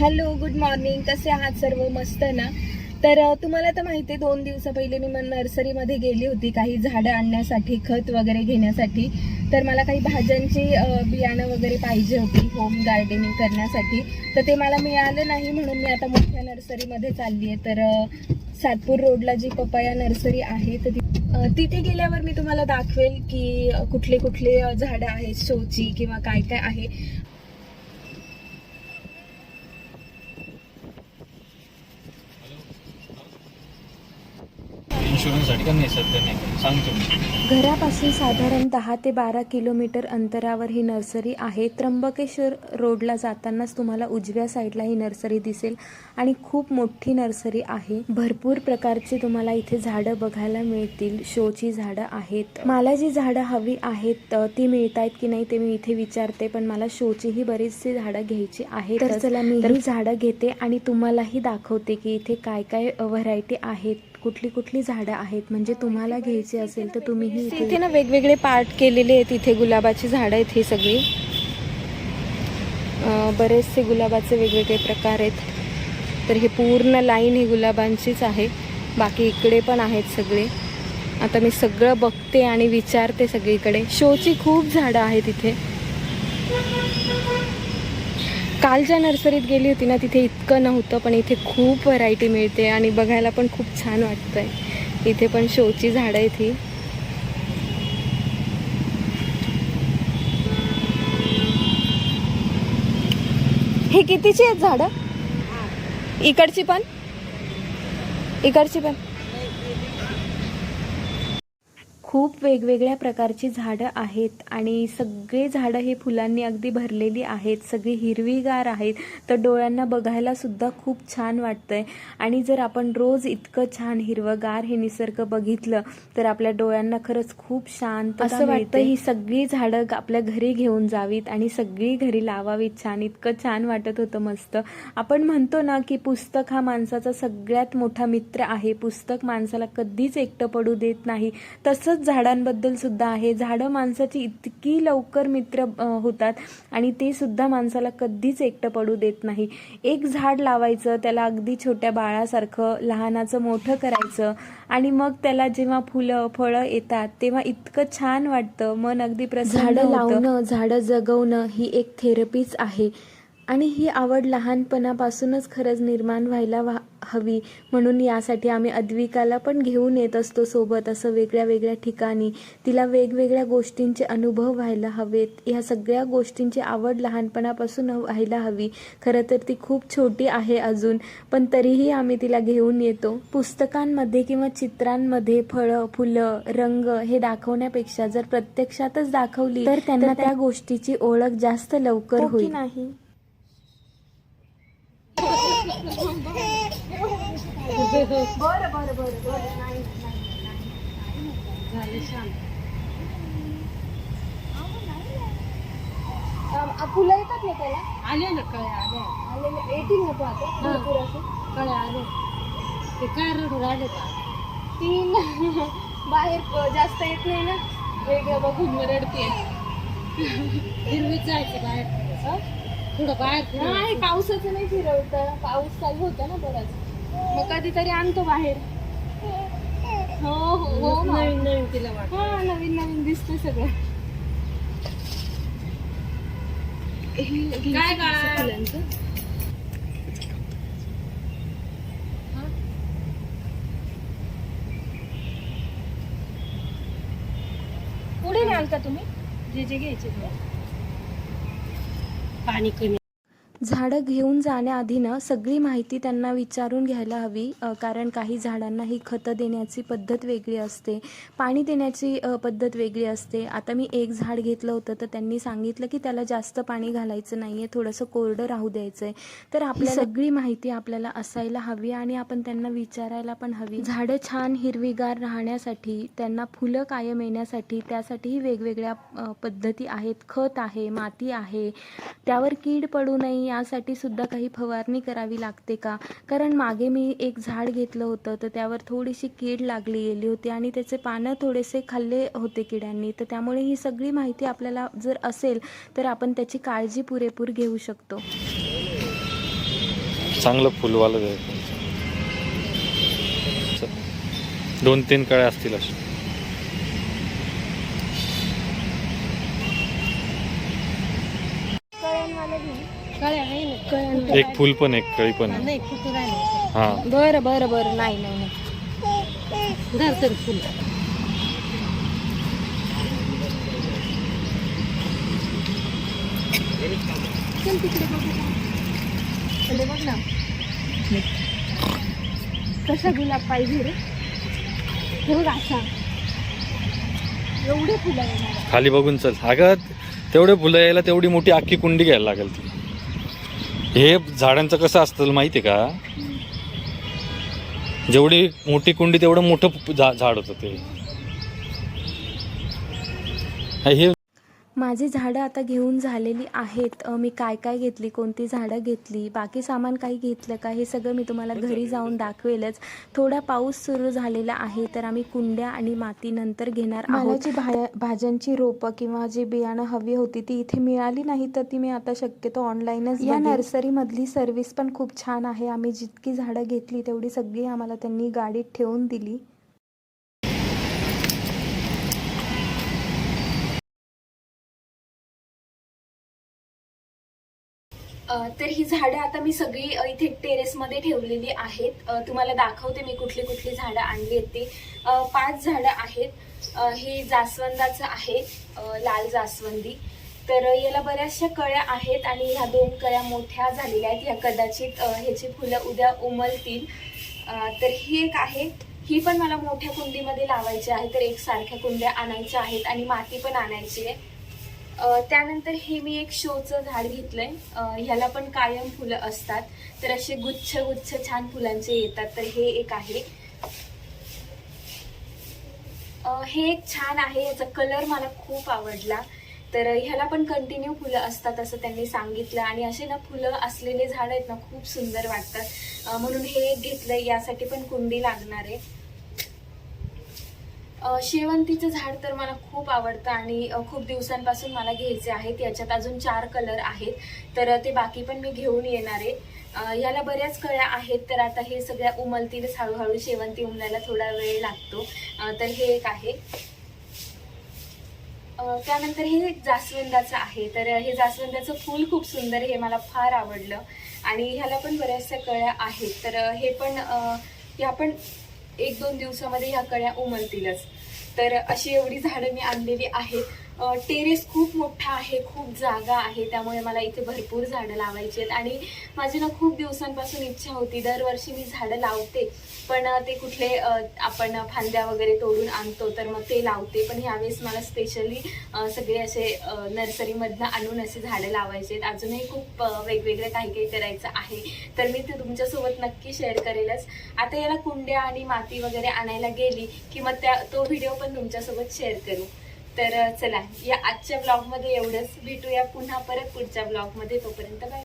Hello good morning. कसे आहात सर्व? मस्त ना? तर तुम्हाला तर माहिती आहे दोन दिवसा पहिले मी नर्सरीमध्ये गेली होती. काही झाडं आणण्यासाठी खत वगैरे घेण्यासाठी. तर मला काही भाज्यांची बियाणं वगैरे पाहिजे होती होम गार्डनिंग करण्यासाठी. तर ते मला मिळालं नाही म्हणून मी आता मोठ्या नर्सरीमध्ये चालली आहे. तर सातपूर रोडला जी पपया नर्सरी आहे तर तिथे गेल्यावर मी तुम्हाला दाखवेल की कुठले कुठले झाडं आहेत शोची किंवा काय काय आहे. इन्शुरन्ससाठी का नाही सध्या नाही? सांगतो मी. घरापासून साधारण दहा ते बारा किलोमीटर अंतरावर ही नर्सरी आहे. त्र्यंबकेश्वर रोडला जातानाच तुम्हाला उजव्या साईडला ही नर्सरी दिसेल आणि खूप मोठी नर्सरी आहे. भरपूर प्रकारची तुम्हाला इथे झाडं बघायला मिळतील. शोची झाडं आहेत. मला जी झाडं हवी आहेत ती मिळत आहेत की नाही ते मी इथे विचारते पण मला शोचीही बरीचशी झाडं घ्यायची आहेत. तर चला मी ही झाडं घेते आणि तुम्हालाही दाखवते की इथे काय काय व्हरायटी आहेत. कुठली कुठली झाडं आहेत? म्हणजे तुम्हाला घ्यायची असेल तर तुम्हीही इथे ना वेगवेगळे पार्ट केलेले आहेत इथे गुलाबाची झाडं आहेत ही सगळी. बरेचसे गुलाबाचे वेगवेगळे प्रकार आहेत. तर हे पूर्ण लाईन ही गुलाबांचीच आहे. बाकी इकडे पण आहेत सगळे. आता मी सगळं बघते आणि विचारते सगळीकडे. शोची खूप झाडं आहेत इथे. काल ज्या नर्सरीत गेली होती ना तिथे इतकं नव्हतं पण इथे खूप व्हरायटी मिळते आणि बघायला पण खूप छान वाटतंय. इथे पण शोची झाडं आहेत ही. हे कितीची आहेत झाडं? इकडची पण? इकडची पण. खूप वेगवेगळ्या प्रकारची झाडं आहेत आणि सगळे झाडं हे फुलांनी अगदी भरलेली आहेत सगळी हिरवीगार आहेत. तर डोळ्यांना बघायला सुद्धा खूप छान वाटतंय. आणि जर आपण रोज इतकं छान हिरवगार हे निसर्ग बघितलं तर आपल्या डोळ्यांना खरंच खूप शांत असं वाटतं ही सगळी झाडं आपल्या घरी घेऊन जावीत आणि सगळी घरी लावावीत छान. इतकं छान वाटत होतं मस्त. आपण म्हणतो ना की पुस्तक हा माणसाचा सगळ्यात मोठा मित्र आहे. पुस्तक माणसाला कधीच एकटं पडू देत नाही. तसंच झाडांबद्दल सुद्धा आहे. झाडं माणसाची इतकी लवकर मित्र होतात आणि ते सुद्धा माणसाला कधीच एकटं पडू देत नाही. एक झाड लावायचं त्याला अगदी छोट्या बाळासारखं लहानाचं मोठं करायचं आणि मग त्याला जेव्हा फुलं फळं येतात तेव्हा इतकं छान वाटतं. मन अगदी प्रसन्न झाडं लावणं झाडं जगवणं ही एक थेरपीच आहे. आणि ही आवड लहानपणापासूनच खरंच निर्माण व्हायला व्हा हवी. म्हणून यासाठी आम्ही अद्विकाला पण घेऊन येत असतो सोबत असं वेगळ्या वेगळ्या ठिकाणी. तिला वेगवेगळ्या गोष्टींचे अनुभव व्हायला हवेत. ह्या सगळ्या गोष्टींची आवड लहानपणापासून व्हायला हवी. खरं तर ती खूप छोटी आहे अजून पण तरीही आम्ही तिला घेऊन येतो. पुस्तकांमध्ये किंवा चित्रांमध्ये फळं फुलं रंग हे दाखवण्यापेक्षा जर प्रत्यक्षातच दाखवली तर त्यांना त्या गोष्टीची ओळख जास्त लवकर होईल. नाही? फुलं येतात ना त्याला? आले ना कळे आले आलेले येतील ना आता भरपूर असे. आले ते काय रडू राहिले का? तीन. बाहेर जास्त येत नाही ना. वेगळं बघून रडते. हिरवीच जायचं बाहेर? थोडं बाहेर. नाही पावसाचं नाही फिरवतं. पाऊस चालू होता ना बराच. मग कधीतरी आणतो बाहेर हो हो हो मा. नवीन नवीन तिला हा नवीन नवीन दिसतं सगळं हे- काय काय? फुलांचं पुढे न्याल का तुम्ही जे जे घ्यायचे ते. पाणी कमी झाडं घेऊन जाण्याआधी ना सगळी माहिती त्यांना विचारून घ्यायला हवी कारण काही झाडांना ही खतं देण्याची पद्धत वेगळी असते पाणी देण्याची पद्धत वेगळी असते. आता मी एक झाड घेतलं होतं तर त्यांनी सांगितलं की त्याला जास्त पाणी घालायचं नाही आहे थोडंसं कोरडं राहू द्यायचं आहे तर आपल्या सगळी माहिती आपल्याला असायला हवी आणि आपण त्यांना विचारायला पण हवी. झाडं छान हिरवीगार राहण्यासाठी त्यांना फुलं कायम येण्यासाठी त्यासाठीही वेगवेगळ्या पद्धती आहेत. खत आहे माती आहे. त्यावर कीड पडू नये यासाठी सुद्धा काही फवारणी करावी लागते का? कारण मागे मी एक झाड घेतलं होतं तर त्यावर थोडीशी कीड लागली गेली होती आणि त्याचे पानं थोडेसे खाल्ले होते किड्यांनी. तर त्यामुळे ही सगळी माहिती आपल्याला जर असेल तर आपण त्याची काळजी पुरेपूर घेऊ शकतो. चांगलं फुलवालं दोन तीन कळ्या असतील अशा कळ्या आहे ना एक फुल पण एक कळी पण आहे. हा. बरं बरं बरं. नाही नाही नाही. धर तर फुल. इकडे बघ ना. कसा गुलाब पाहिजे रे. हे बघ असा. एवढे फुलं येणार. खाली बघून चल. अगं तेवढे फुलं यायला तेवढी मोठी अख्खी कुंडी घ्यायला लागेल ती. हे झाडांचं कसं असतं माहिती आहे का? जेवढी मोठी कुंडी तेवढं मोठं झा- झाड होतं ते. हे माझी झाडं आता घेऊन झालेली आहेत. मी काय काय घेतली कोणती झाडं घेतली बाकी सामान काही घेतलं का हे सगळं मी तुम्हाला घरी जाऊन दाखवेलच. थोडा पाऊस सुरू झालेला आहे तर आम्ही कुंड्या आणि माती नंतर घेणार मला जी भा भाज्यांची रोपं किंवा जी बियाणं हवी होती ती इथे मिळाली नाही तर ती मी आता शक्यतो ऑनलाईनच या नर्सरीमधली सर्व्हिस पण खूप छान आहे. आम्ही जितकी झाडं घेतली तेवढी सगळी आम्हाला त्यांनी गाडीत ठेवून दिली. तर ही झाडं आता मी सगळी इथे टेरेसमध्ये ठेवलेली आहेत. तुम्हाला दाखवते मी कुठली कुठली झाडं आणली आहेत ती. पाच झाडं आहेत. हे जास्वंदाचं आहे लाल जास्वंदी. तर याला बऱ्याचशा कळ्या आहेत आणि ह्या दोन कळ्या मोठ्या झालेल्या आहेत. ह्या कदाचित ह्याची फुलं उद्या उमलतील. तर ही एक आहे. ही पण मला मोठ्या कुंडीमध्ये लावायची आहे. तर एक सारख्या कुंड्या आणायच्या आहेत आणि माती पण आणायची आहे. त्यानंतर हे मी एक शोचं झाड घेतलंय. ह्याला पण कायम फुलं असतात. तर असे गुच्छ गुच्छ छान फुलांचे येतात. तर हे एक आहे. हे एक छान आहे. याचा कलर मला खूप आवडला. तर ह्याला पण कंटिन्यू फुलं असतात असं त्यांनी सांगितलं. आणि असे ना फुलं असलेले झाड आहेत ना खूप सुंदर वाटतात. म्हणून हे एक घेतलंय. यासाठी पण कुंडी लागणार आहे. शेवंतीचं झाड तर मला खूप आवडतं आणि खूप दिवसांपासून मला घ्यायचे आहेत. याच्यात अजून चार कलर आहेत. तर ते बाकी पण मी घेऊन येणार आहे. याला बऱ्याच कळ्या आहेत तर आता हे सगळ्या उमलतीलच हळूहळू शेवंती उमलायला थोडा वेळ लागतो. तर हे एक आहे. त्यानंतर हे एक जास्वंदाचं आहे. तर हे जास्वंदाचं फूल खूप सुंदर हे मला फार आवडलं. आणि ह्याला पण बऱ्याचशा कळ्या आहेत. तर हे पण ह्या पण एक दोन दिवसामध्ये ह्या कळ्या उमलतीलच. तर अशी एवढी झाडं मी आणलेली आहेत. टेरेस खूप मोठा आहे खूप जागा आहे त्यामुळे मला इथे भरपूर झाडं लावायची आहेत. आणि माझी ना खूप दिवसांपासून इच्छा होती दरवर्षी मी झाडं लावते पण ते कुठले आपण फांद्या वगैरे तोडून आणतो तर मग ते लावते. पण ह्यावेळेस मला स्पेशली सगळे असे नर्सरीमधनं आणून असे झाडं लावायचे आहेत. अजूनही खूप वेगवेगळं काही काही करायचं आहे. तर मी ते तुमच्यासोबत नक्की शेअर करेलच. आता याला कुंड्या आणि माती वगैरे आणायला गेली की मग त्या तो व्हिडिओ पण तुमच्यासोबत शेअर करू. तर चला या आजच्या ब्लॉगमध्ये एवढंच. भेटूया पुन्हा परत पुढच्या ब्लॉगमध्ये तोपर्यंत बाय